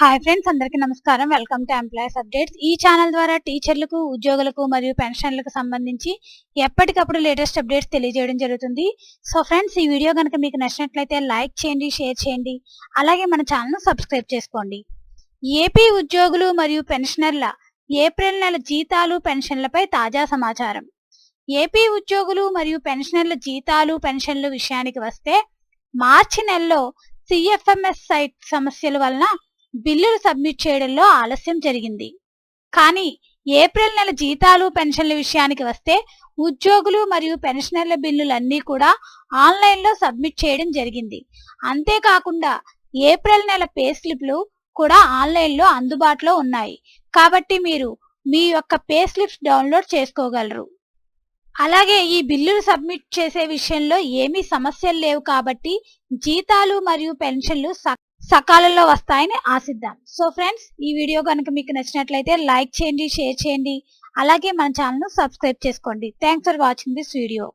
Hi friends అందరికీ నమస్కారం. Welcome to employees updates ఈ ఛానల్ ద్వారా టీచర్లకు ఉద్యోగులకు మరియు పెన్షన్లకు సంబంధించి ఎప్పటికప్పుడు లేటెస్ట్ అప్డేట్స్ తెలియజేయడం జరుగుతుంది. సో ఫ్రెండ్స్ ఈ వీడియో కనుక మీకు నచ్చినట్లయితే లైక్ చేయండి షేర్ చేయండి. అలాగే మన ఛానల్ను సబ్స్క్రైబ్ చేసుకోండి. ఏపీ ఉద్యోగులు మరియు పెన్షనర్ల ఏప్రిల్ నెల జీతాలు పెన్షన్లపై తాజా సమాచారం. ఏపీ ఉద్యోగులు మరియు పెన్షనర్ల జీతాలు పెన్షన్ల విషయానికి వస్తే మార్చి నెలలో సిఎఫ్ఎంఎస్ సైట్ సమస్యల వలన బిల్లులు సబ్మిట్ చేయడంలో ఆలస్యం జరిగింది. కానీ ఏప్రిల్ నెల జీతాలు పెన్షన్ల విషయానికి వస్తే ఉద్యోగులు మరియు పెన్షనర్ల బిల్లులన్నీ కూడా ఆన్లైన్లో సబ్మిట్ చేయడం జరిగింది. అంతేకాకుండా ఏప్రిల్ నెల పే స్లిప్లు కూడా ఆన్లైన్లో అందుబాటులో ఉన్నాయి. కాబట్టి మీరు మీ యొక్క పే స్లిప్స్ డౌన్లోడ్ చేసుకోగలరు. అలాగే ఈ బిల్లులు సబ్మిట్ చేసే విషయంలో ఏమీ సమస్యలు లేవు కాబట్టి జీతాలు మరియు పెన్షన్లు స- సకాలంలో వస్తాయని ఆశిద్దాం. సో ఫ్రెండ్స్ ఈ వీడియో కనుక మీకు నచ్చినట్లయితే లైక్ చేయండి షేర్ చేయండి. అలాగే మన ఛానల్ను సబ్స్క్రైబ్ చేసుకోండి. Thanks for watching this video.